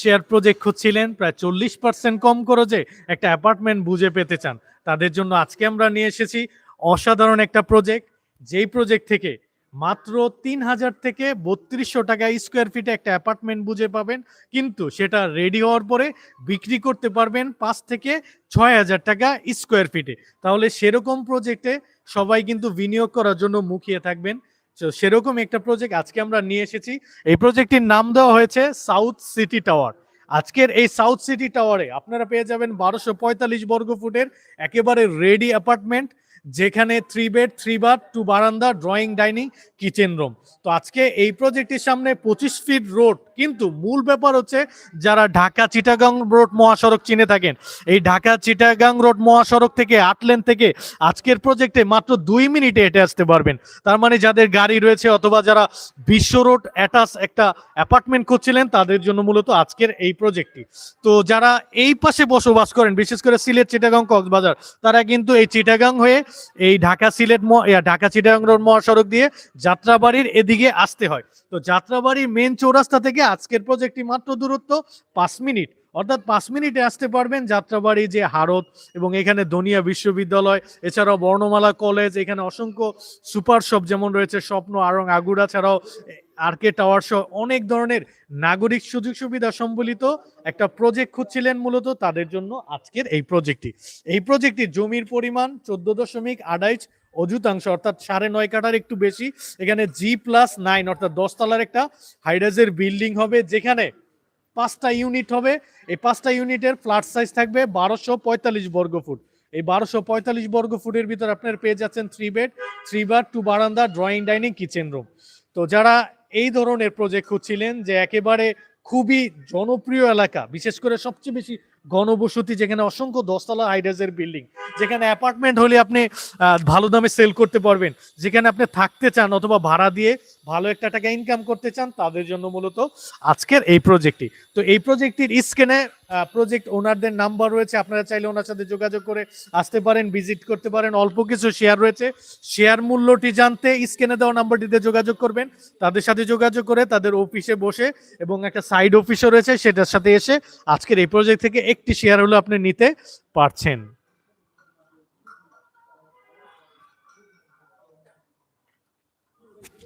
Share project খুঁজছিলেন, প্রায় চল্লিশ percent কম খরচে একটা অ্যাপার্টমেন্ট বুঝে পেতে চান। তাদের জন্য আজকে আমরা নিয়ে এসেছি অসাধারণ একটা প্রজেক্ট। যেই প্রজেক্ট থেকে মাত্র তিন হাজার থেকে বত্রিশশো টাকা স্কোয়ার ফিটে একটা অ্যাপার্টমেন্ট বুঝে পাবেন, কিন্তু সেটা রেডি হওয়ার পরে বিক্রি করতে পারবেন পাঁচ থেকে ছয় হাজার টাকা স্কোয়ার ফিটে তাহলে সেরকম প্রজেক্টে সবাই কিন্তু বিনিয়োগ করার জন্য মুখিয়ে থাকবেন। তো সেরকম একটা প্রজেক্ট আজকে আমরা নিয়ে এসেছি। এই প্রজেক্টটির নাম দেওয়া হয়েছে সাউথ সিটি টাওয়ার আজকের এই সাউথ সিটি টাওয়ারে আপনারা পেয়ে যাবেন বারোশো পঁয়তাল্লিশ বর্গ ফুটের একেবারে রেডি অ্যাপার্টমেন্ট যেখানে three bed three bath two বারান্দা ড্রয়িং ডাইনিং কিচেন রুম তো আজকে এই প্রজেক্টের সামনে পঁচিশ ফিট রোড কিন্তু মূল ব্যাপার হচ্ছে যারা ঢাকা চিটাগাং রোড মহাসড়ক চিনে থাকেন, এই ঢাকা চিটাগাং রোড মহাসড়ক থেকে আট লেন থেকে আজকের প্রজেক্টে মাত্র দুই মিনিটে হেঁটে আসতে পারবেন। তার মানে যাদের গাড়ি রয়েছে অথবা যারা বিশ্ব রোড অ্যাটাচ একটা অ্যাপার্টমেন্ট খুঁজছিলেন, তাদের জন্য মূলত আজকের এই প্রজেক্টটি তো যারা এই পাশে বসবাস করেন, বিশেষ করে সিলেট, চিটাগাং, কক্সবাজার, তারা কিন্তু এই চিটাগাং হয়ে এই ঢাকা সিলেট ঢাকা চিটাগাং রোড মহাসড়ক দিয়ে যাত্রাবাড়ির এদিকে আসতে হয়। তো যাত্রাবাড়ির মেন চৌরাস্তা থেকে আজকের প্রজেক্টটি মাত্র দূরত্ব পাঁচ মিনিট। অর্থাৎ পাঁচ মিনিটে আসতে পারবেন যাত্রাবাড়ি যে হারত এবং এখানে দনিয়া বিশ্ববিদ্যালয়, এছাড়াও বর্ণমালা কলেজ, এখানে অসংখ্য সুপার শপ যেমন রয়েছে, স্বপ্ন, আরং, আগুড়া ছাড়াও আরকে টাওয়ার সহ অনেক ধরনের নাগরিক সুযোগ সুবিধা সম্বলিত একটা প্রজেক্ট খুঁজছিলেন মূলত তাদের জন্য আজকের এই প্রজেক্টটি এই প্রজেক্টটি জমির পরিমাণ চোদ্দ দশমিক আড়াইশ অযুতাংশ, অর্থাৎ সাড়ে নয় কাটার একটু বেশি। এখানে জি প্লাস নাইন অর্থাৎ দশতলার একটা হাইরাজের বিল্ডিং হবে যেখানে পাঁচটা ইউনিট হবে। এই পাঁচটা ইউনিটের ফ্ল্যাট সাইজ থাকবে বারোশো পঁয়তাল্লিশ বর্গ ফুট। এই বারোশো পঁয়তাল্লিশ বর্গ ফুটের ভিতর আপনার পেয়ে যাচ্ছেন three bed three bath two বারান্দা ড্রয়িং ডাইনিং কিচেন রুম তো যারা এই ধরনের প্রজেক্ট খুঁজছিলেন যে একেবারে খুবই জনপ্রিয় এলাকা, বিশেষ করে সবচেয়ে বেশি গণবসতি যেখানে অসংখ্য দশতলা হাইডাজের বিল্ডিং যেখানে অ্যাপার্টমেন্ট হলে আপনি ভালো দামে সেল করতে পারবেন, যেখানে আপনি থাকতে চান অথবা ভাড়া দিয়ে ভালো একটা টাকা ইনকাম করতে চান, তাদের জন্য মূলত আজকের এই প্রজেক্টটি তো এই প্রজেক্টটির স্ক্রিনে প্রজেক্ট ওনারদের নাম্বার রয়েছে, আপনারা চাইলে ওনার সাথে যোগাযোগ করে আসতে পারেন ভিজিট করতে পারেন, অল্প কিছু শেয়ার রয়েছে। শেয়ার মূল্যটি জানতে স্ক্রিনে দেওয়া নাম্বারটিতে যোগাযোগ করবেন, তাদের সাথে যোগাযোগ করে তাদের অফিসে বসে এবং একটা সাইড অফিসও রয়েছে, সেটার সাথে এসে আজকের এই প্রজেক্ট থেকে একটি শেয়ার হলো আপনি নিতে পারছেন।